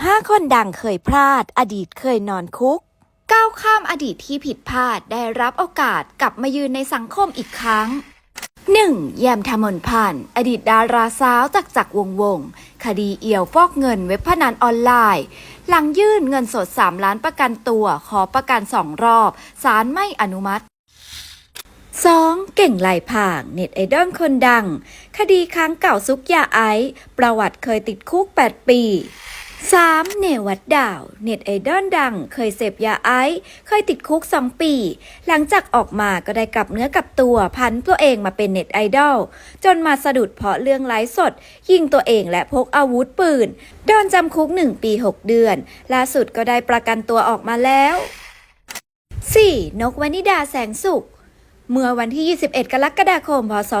15 คนดังเคยพลาด อดีตเคยนอนคุก ก้าวข้ามอดีตที่ผิดพลาดได้รับโอกาสกลับมายืนในสังคมอีกครั้ง 1. แยมทมนพันธ์อดีตดาราสาวจากจักวงวง คดีเอี่ยวฟอกเงินเว็บพนันออนไลน์ หลังยื่นเงินสด 3 ล้านประกันตัว ขอประกันสองรอบ ศาลไม่อนุมัติ 2. เก่งลายผ่างเน็ตไอดอลคนดัง คดีค้างเก่าซุกยาไอซ์ประวัติเคยติดคุก 8 ปี 3. เนวัดดาว เน็ตไอดอลดัง เคยเสพยาไอซ์เคยติดคุก 2 ปี หลังจากออกมาก็ได้กลับเนื้อกลับตัวพันตัวเองมาเป็นเน็ตไอดอล จนมาสะดุดเพราะเรื่องไลฟ์สด ยิงตัวเองและพกอาวุธปืน โดนจำคุก 1 ปี 6 เดือน ล่าสุดก็ได้ประกันตัวออกมาแล้ว 4. นกวนิดาแสงสุข เมื่อวันที่ 21 กรกฎาคม พศ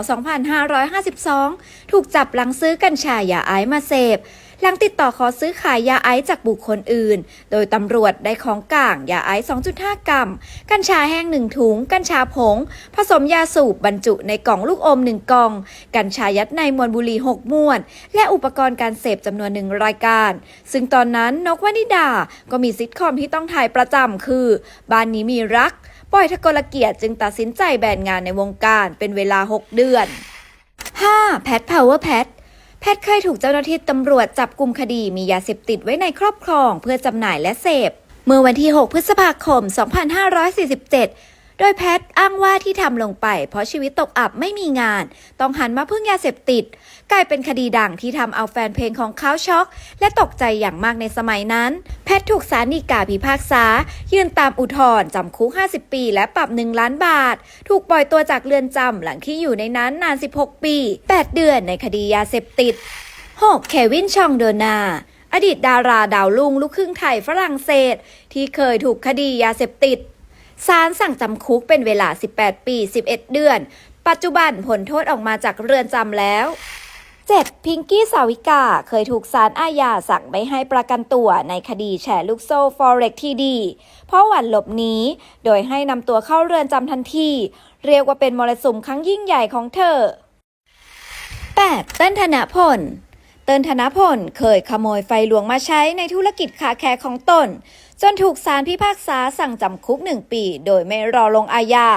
2552 ถูกจับหลังซื้อกัญชายาไอซ์มาเสพ หลังติดต่อขอซื้อขายยาไอซ์จากบุคคลอื่น โดยตำรวจได้ของกลางยาไอซ์ 2.5 กรัม กัญชาแห้ง 1 ถุง กัญชาผง ผสมยาสูบบรรจุในกล่องลูกอม 1 กล่อง กัญชายัดในมวลบุหรี่ 6 มวน และอุปกรณ์การเสพจำนวนหนึ่งรายการ ซึ่งตอนนั้นนกวนิดา ก็มีซิทคอมที่ต้องถ่ายประจำคือ บ้านนี้มีรัก ปอยทกลเกียรติจึงตัดสินใจแบนงานในวงการเป็นเวลา 6 เดือน 5. แพทพาวเวอร์แพทแพทเคยถูกเจ้าหน้าที่ตำรวจจับกลุ่มคดีมียาเสพติดไว้ในครอบครองเพื่อจำหน่ายและเสพ เมื่อวันที่ 6 พฤษภาคม 2547 โดยแพทอ้างว่าที่ทำลงไป เพราะชีวิตตกอับไม่มีงาน ต้องหันมาพึ่งยาเสพติด กลายเป็นคดีดังที่ทำเอาแฟนเพลงของเขาช็อก และตกใจอย่างมากในสมัยนั้น แพทถูกศาลฎีกาพิพากษา ยื่นตามอุทธรณ์จำคุก 50 ปี และปรับ 1 ล้านบาท ถูกปล่อยตัวจากเรือนจำหลังที่อยู่ในนั้นนาน 16 ปี 8 เดือนในคดียาเสพติด 6. เควินชองโดนาอดีตดาราดาวรุ่งลูกครึ่งไทยฝรั่งเศส ที่เคยถูกคดียาเสพติด ศาลสั่งจำคุกเป็นเวลา 18 ปี 11 เดือน ปัจจุบันผลโทษออกมาจากเรือนจำแล้ว 7. พิงกี้สาวิกา เคยถูกศาลอาญาสั่งไม่ให้ประกันตัวในคดีแฉลูกโซ่ Forex TD เพราะหวั่นหลบหนีโดยให้นำตัวเข้าเรือนจำทันที เรียกว่าเป็นมรสุมครั้งยิ่งใหญ่ของเธอ 8. เต้นธนพล เติ้นธนพลเคยขโมยไฟหลวงมาใช้ในธุรกิจคาแคร์ของตน จนถูกศาลพิพากษาสั่งจำคุกหนึ่งปี โดยไม่รอลงอาญา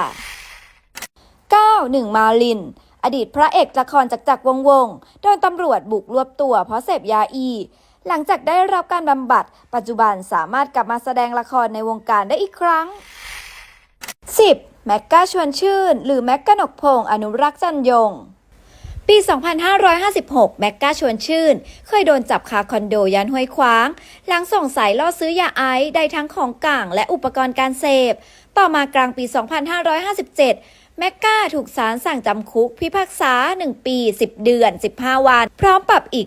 9. หนึ่งมาลิน อดีตพระเอกละครจากจักวงวงโดนตำรวจบุกรวบตัวเพราะเสพยาอี หลังจากได้รับการบำบัด ปัจจุบันสามารถกลับมาแสดงละครในวงการได้อีกครั้ง 10. แม็กกาชวนชื่น หรือแม็กกานกพงศ์อนุรักษ์จันยง ปี 2556 แม็กกาชวนชื่น เคยโดนจับคาคอนโดย่านห้วยขวาง หลังส่งสายล่อซื้อยาไอซ์ได้ทั้งของกลางและอุปกรณ์การเสพ ต่อมากลางปี 2557 แมกกาถูกศาลสั่งจำคุก พิพากษา 1 ปี 10 เดือน 15 วัน พร้อมปรับอีก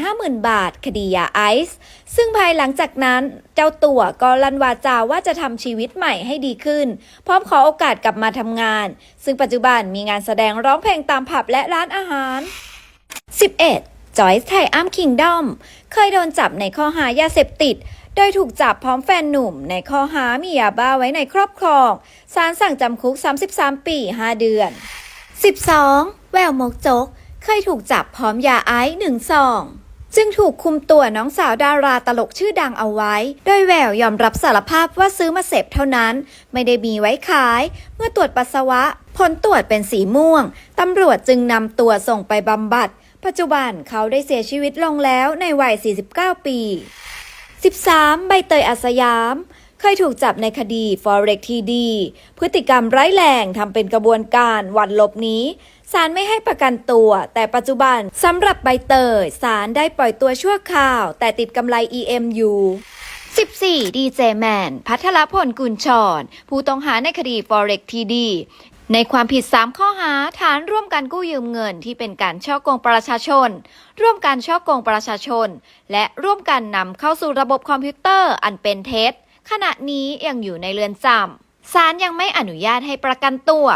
150,000 บาท คดียาไอซ์ซึ่งภายหลังจากนั้น เจ้าตัวก็ลันวาจาว่าจะทำชีวิตใหม่ให้ดีขึ้น พร้อมขอโอกาสกลับมาทำงาน ซึ่งปัจจุบันมีงานแสดงร้องเพลงตามผับและร้านอาหาร 11. จอยส์ไทอัมคิงดอม เคยโดนจับในข้อหายาเสพติด โดยถูกจับพร้อมแฟนหนุ่มในข้อหามียาบ้าไว้ในครอบครองศาลสั่งจำคุก 33 ปี 5 เดือน 12. แววมกจก เคยถูกจับพร้อมยาไอซ์หนึ่งซองจึงถูกคุมตัวน้องสาวดาราตลกชื่อดังเอาไว้ โดยแววยอมรับสารภาพว่าซื้อมาเสพเท่านั้น ไม่ได้มีไว้ขาย เมื่อตรวจปัสสาวะ ผลตรวจเป็นสีม่วง ตำรวจจึงนำตัวส่งไปบำบัด ปัจจุบันเขาได้เสียชีวิตลงแล้วในวัย 49 ปี 13. ใบเตยอาสยาม เคยถูกจับในคดี Forex TD พฤติกรรมร้ายแรงทำเป็นกระบวนการวันลบนี้ศาลไม่ให้ประกันตัว แต่ปัจจุบันสำหรับใบเตยศาลได้ปล่อยตัวชั่วคราว แต่ติดกำไร EM อยู่ 14. ดีเจแมน พัทรพลกุลชร ผู้ต้องหาในคดี Forex TD ในความผิด 3 ข้อหาฐานร่วมกันกู้ยืมเงินที่เป็นการช่อโกงประชาชน ร่วมกันช่อโกงประชาชน และร่วมกันนำเข้าสู่ระบบคอมพิวเตอร์อันเป็นเท็จ ขณะนี้ยังอยู่ในเรือนจำศาลยังไม่อนุญาตให้ประกันตัว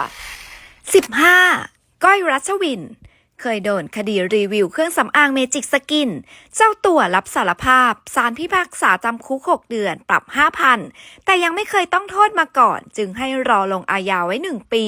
15. ก้อยรัชวิน เคยโดนคดีรีวิวเครื่องสำอางเมจิกสกิน เจ้าตัวรับสารภาพสารพิพากษาจำคุก 6 เดือนปรับ 5,000 แต่ยังไม่เคยต้องโทษมาก่อน จึงให้รอลงอาญาไว้ 1 ปี